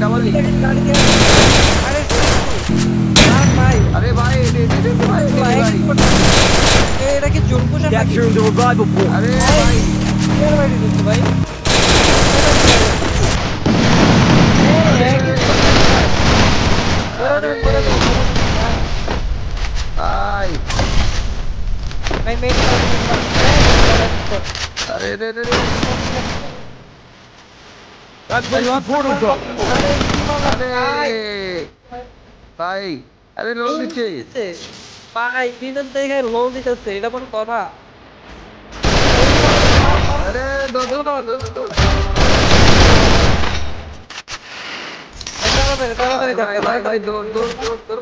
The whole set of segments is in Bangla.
গাড়ি দিয়ে আরে ভাই। আরে ভাই রে রে রে ভাই? ভাই ভাই? এ, এটা কি জোন পোষা নাকি? Capturing the revival point. আরে ভাই দিচ্ছে ভাই ভাই। ভাই আরে রে রে রে। ভাই আরে দিচ্ছে ভাই দিনের দেখে লোন দিতেছে এটা কোন কথা আরে দো দো দো দো দো তাড়াতাড়ি তাড়াতাড়ি ভাই ভাই ভাই দো দো দো দো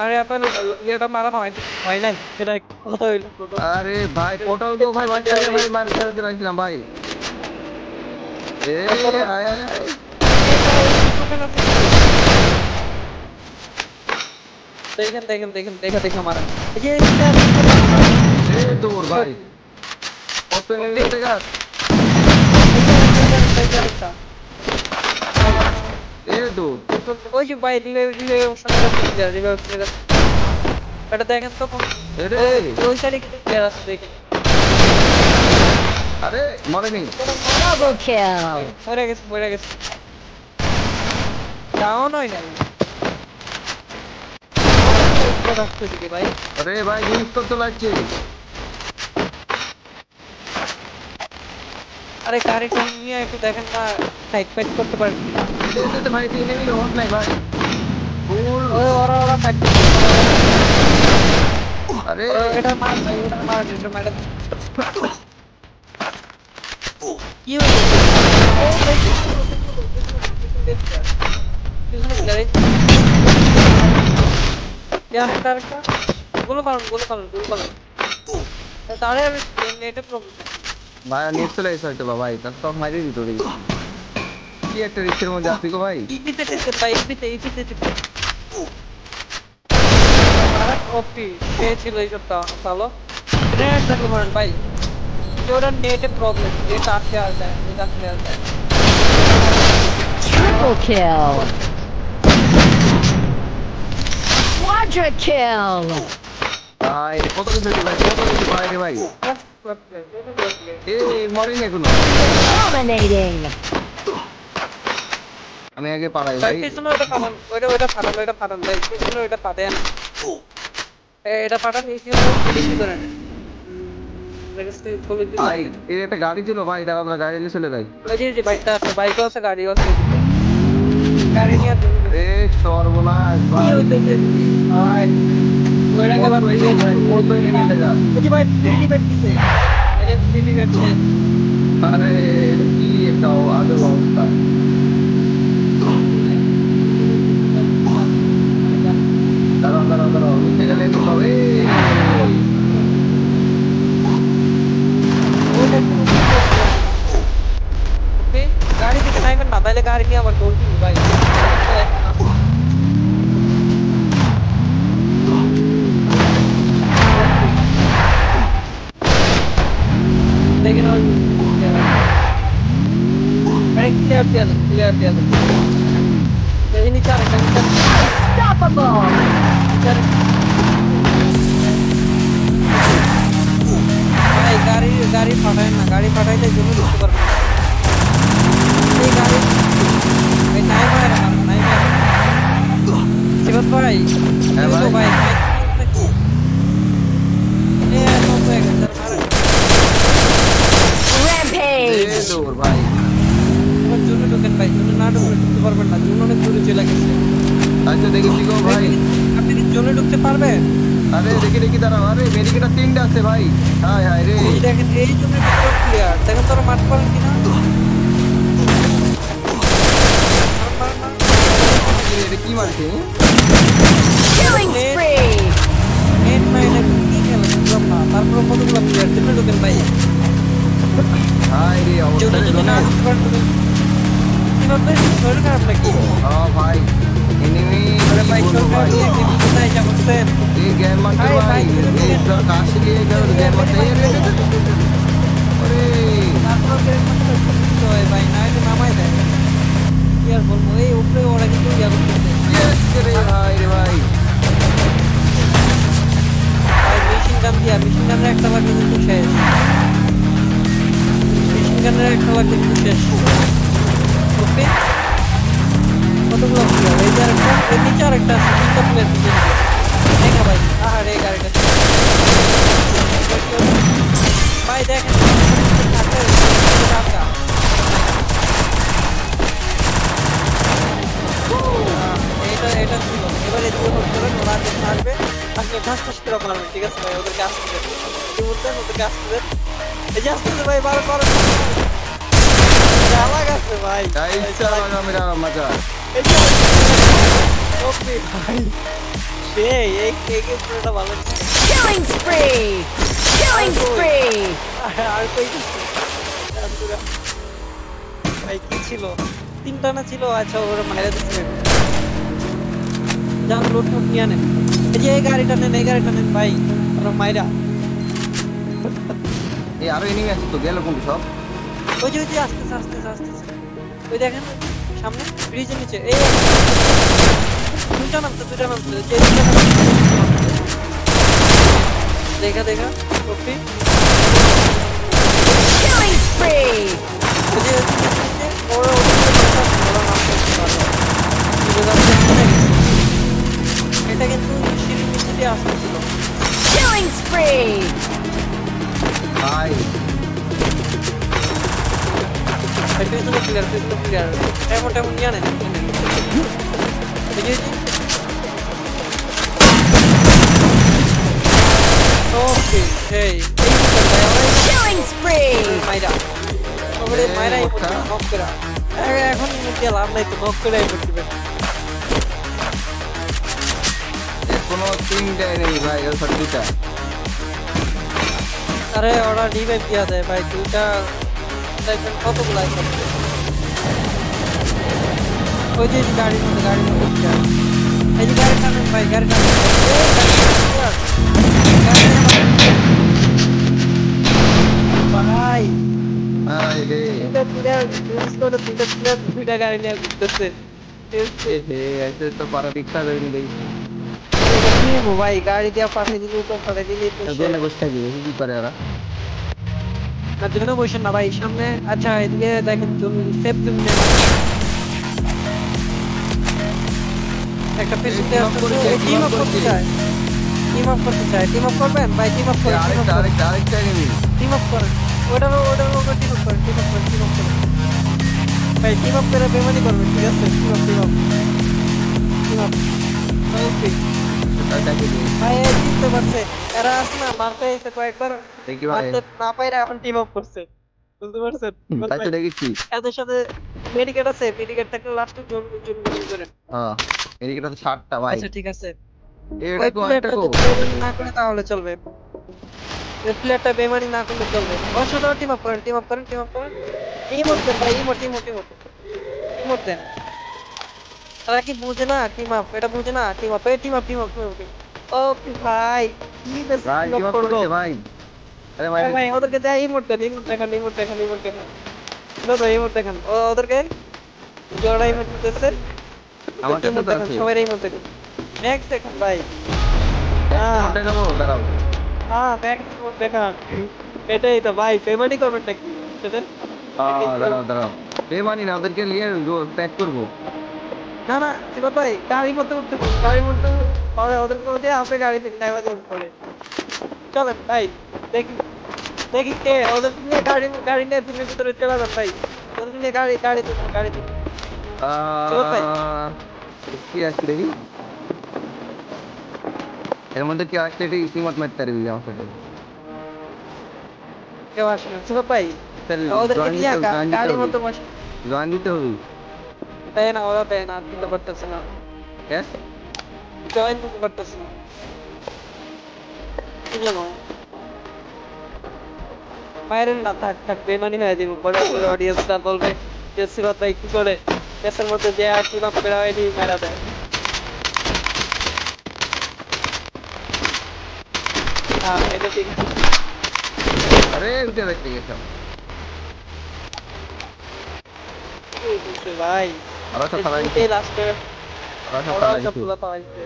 আরে আপনার ইয়েটা মারা হয় হয় নাই এটা কথা হইল আরে ভাই পোর্টাল তো ভাই মারতে ভাই মার খেলতে ভাই এ আয় আয় আয়। দেখেন দেখেন দেখেন দেখা দেখা মারা এই যে এ দৌড় ভাই কত এনে দেখা এ দৌড় ওই যে ভাই রিভাইভ রিভাইভ রিভাইভ এটা দেখেন তো এ রে ওই সাইডে কিছু প্লেয়ার আছে দেখেন আরে মরেনি. মরে গেছে মরে গেছে। ডাউন হয় না ভাই আরে ভাই জিনিস তো তো লাগছে। আরে গাড়িটা নিয়ে একটু দেখেন না সাইড ফাইট করতে কিনা ভাই তিন এমনি হট নাই ভাই। ফুল ওরা ওরা আরে। এটা মার এটা মার এটা মার কি হয়েছে ও ভাই, পিছনে গাড়ি ইয়া কারটা গুলো পালনগুলো পালনগুলো পালন তাহলে আমি নেটে প্রবলেম ভাই নেট চলে এসে হয়তো ভাই তার সব মারি দিত রে কি একটা রিক্সের মধ্যে আসবি গো ভাই ইপিতে টেসে ভাই ইপিতে ইপিতে টেসে আর কপি পেয়েছিল এই সপ্তাহ ভালো নেট থাকলে ওরা নেটে প্রবলেম নেট আটকে আসে নেট আটকে আসে Triple kill. Quadra kill. ভাই কত কিছু ভাই কত কিছু ভাই রে ভাই এ মরেনি এখনও Dominating. আমি আগে পালাই ভাই পিছনে ওটা ফাটান ওটা ওটা ফাটান ওটা ফাটান ভাই পিছনে ওটা এ, এটা ফাটান এই কি ভাই এর একটা গাড়ি ছিল ভাই দাঁড়া আমরা গাড়ি নিয়ে চলে যাই। বাইকটা আছে আছে আছে। গাড়ি নিয়ে এ সর্বনাশ ভাই। ভাই, ওইটা গেলাম, ভাই, কত এনে দেখা ওই ভাই, দিদি বেরোতেছে। এই যে দিদি বেরোচ্ছে। আরে কি একটা আগে অবস্থা। দাঁড়াও দাঁড়াও দাঁড়াও নিচে গেলে তো হবে না তাহলে গাড়ি নিয়ে আবার দৌড় দিবি ভাই দেখেন ওই আরে ক্লিয়ার দিয়ে দেন ক্লিয়ার দিয়ে দেন দেখি নিচে আরেকটা নিচে Unstoppable. ভাই গাড়ি গাড়ি ভাই হ্যাঁ ভাই। আর দেখি দেখি দাঁড়াও আরে মেডিকেটার তিনটা আছে ভাই হায় হায় রে দেখেন এই জমি ক্লিয়ার দেখেন তোরা মাঠ পারেন কিনা এটা কি মারছে Killing spree. নেট নাই না কি খেলা বুঝলাম না তারপরে কতগুলো প্লেয়ার জন্য ঢুকেন ভাই হায় রে অবস্থা যদি না জনের। ঢুকতে পারেন তুমি কি করতে শরীর খারাপ নাকি ও ভাই এনিমি আরে ভাই সরকার দিয়ে কি কোথায় যা করছেন এই গেম মারতে আরে ভাই ভাই, এই তো কাশ দিয়ে গেল গেম মারতে এই রে, আর বলব, এই উপরে ওরা কিন্তু ইয়া করতেছে। ভাই রে ভাই মেশিন গান দিয়া, মেশিন গানের একটা বাকি কিন্তু মেশিন গানের একটা বাকি কিন্তু শেষ। ওকে? কতগুলো প্লেয়ার এই ভাই। আহারে গাড়িটা ভাই দেখ ঠিক আছে ভাই ওদেরকে আসতে ওদেরকে আসতে ভাই ভালো। Killing spree! Killing spree! ভাই কি ছিল তিনটা না ছিল আচ্ছা ওরা মাইরা দিচ্ছে যান, লোড টোড নিয়ে নেন এই গাড়িটা নেন এই গাড়িটা নেন ভাই মাইরা এই আরও এনিমি আছে তো গেল সব ওই যে ওই যে আস্তে আস্তে আস্তে ওই দেখেন সামনে ব্রিজের নিচে এই দুইটা নামছে দুইটা নামছে দেখা দেখা কপি ওকে এই এই Killing মাইরা ওরে মাইরাই কথা। নক করা এখন দিয়ে লাভ নাই তো নক করাই নেই ভাই সব দুইটা আরে ওরা রিভাইভ দিয়া দেয় ভাই দুইটা কতগুলো আইসা ওই যে যে গাড়ির মধ্যে গাড়ির মধ্যে দিয়া। এই যে গাড়ি টানেন ভাই গাড়ি টানেন ভাই। এই গাড়ি টানেন, গাড়ি টানেন। ভাই ভাই রে তিনটা প্লেয়ার তিনটা প্লেয়ার দুইটা গাড়ি নিয়ে ঘুরতেছে এ হে এসে তো পারা রিক্সা করে নিলেই ও ভাই গাড়ি দিয়া পাঠিয়ে দিলি তো পাঠিয়ে দিলি তো শেষ। জন্য বসে থাকি কি করে ওরা না জন্য বসেন না ভাই সামনে আচ্ছা এদিকে দেখেন তুমি সেফ তুমি একটা চাই, টিম আপ করতে করে চাই টিম আপ করতে চাই টিম আপ করবেন? ভাই টিম আপ করেন আরেকটা আরেকটা আরেকটা টিম আপ করেন। ওটার ওটার ওপর টিম আপ করেন টিম আপ করেন টিম আপ করেন। ভাই টিম আপ করে বেমানি করবেন ঠিক আছে? Team up team up team up okay ভাই জিততে পারছে এরা আছে না মারতে এসে কয়েকবার দেখি ভাই। না পাইরা এখন টিম আপ করছে। বুঝতে পারছেন? তাই এদের সাথে মেডিকেট আছে মেডিকেট থাকলে লাস্টে জোন জোন জোন করে হ্যাঁ এদিকে তো ষাটটা ভাই। আচ্ছা ঠিক আছে। কো একটা কো। না করে তাহলে চলবে। প্লেয়ারটা বেমানি না করলে চলবে। সাথে টিম আপ করেন টিম আপ করেন টিম আপ করেন। ভাই তারা কি বুঝে না টিম আপ এটা বুঝে না টিম আপ এই team up team up team up okay ভাই কি বেশ ভাই। আরে ভাই ওদেরকে দেয় ইমোট দেন ইমোট দেখান ইমোট দেখান ইমোট দেখান দাদা ইমোট দেখান ও ওদেরকে জোড়া ইমোট দিতেছে। আমার ইমোট দেখান সবাই ইমোট দেখান নেক্সট দেখান ভাই। হ্যাঁ ওটা দাঁড়াও। হ্যাঁ নেক্সট ইমোট দেখান এটাই তো ভাই পেমেন্টই করবেন নাকি? সেদিন দাঁড়াও দাঁড়াও। বেমানি না ওদেরকে নিয়ে প্যাক করব। না না শিবত ভাই গাড়ির মধ্যে উঠতে গাড়ির ওদেরকে দিয়ে আপনি গাড়িতে ড্রাইভার উঠতে চলেন ভাই। দেখি দেখি কে ওদের নিয়ে গাড়ি গাড়ি নিয়ে দিনের ভিতরে চলে যান ভাই ওদের নিয়ে গাড়ি গাড়িতে গাড়িতে চলো ভাই। আহ, কি আছে দেখি এর মধ্যে কি আছে এটা ইতিমত মারতে পারবি আমার সাথে কেউ আসে না শিবত ভাই তাহলে ওদেরকে join নিয়ে দিতে- গা- join দিতে গাড়ির হবে। মধ্যে বসে join দিতে হবে দেয় না ওরা দেয় না দিতে পারতেছে না হ্যাঁ জয়েন দিতে পারতেছে না বাইরে না থাক থাক বেমানি হয়ে যাব। পরে অডিয়েন্সরা বলবে যে সিবাত ভাই কি করে? দেশের মধ্যে যে আর টিম আপ হয়নি মেরা দেয় হ্যাঁ এটা ঠিক আরে উঠে দেখতে গেছে। ভাই। ওরা সব খাবার লাস্টে ওরা ফুলা পাওয়াইছে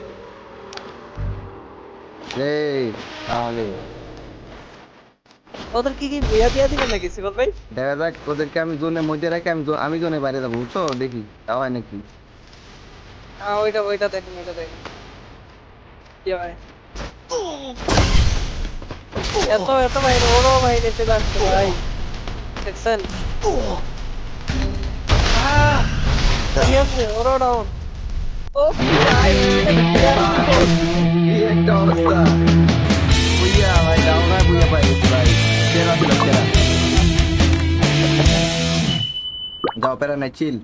এই তাহলে। ওদের কি কি বিয়া দিয়া দিবেন নাকি সিবত ভাই? দেখা যাক ওদেরকে আমি জোনে মধ্যে রাখি আমি আমি জোনে বাইরে যাব বুঝছ? দেখি তাও হয় নাকি? হ্যাঁ ওইটা ওইটা দেখেন ওইটা দেখেন। কি হয়? এত এত বাইরে ওরও বাইরে চলে আসছে ভাই। দেখছেন? ওরও ডাউন ও ভাই একটা অবস্থা। বুইয়া ভাই যাও না বুইয়া পাই ভাই সেরা ছিল সেরা যাও প্যারা নাই চিল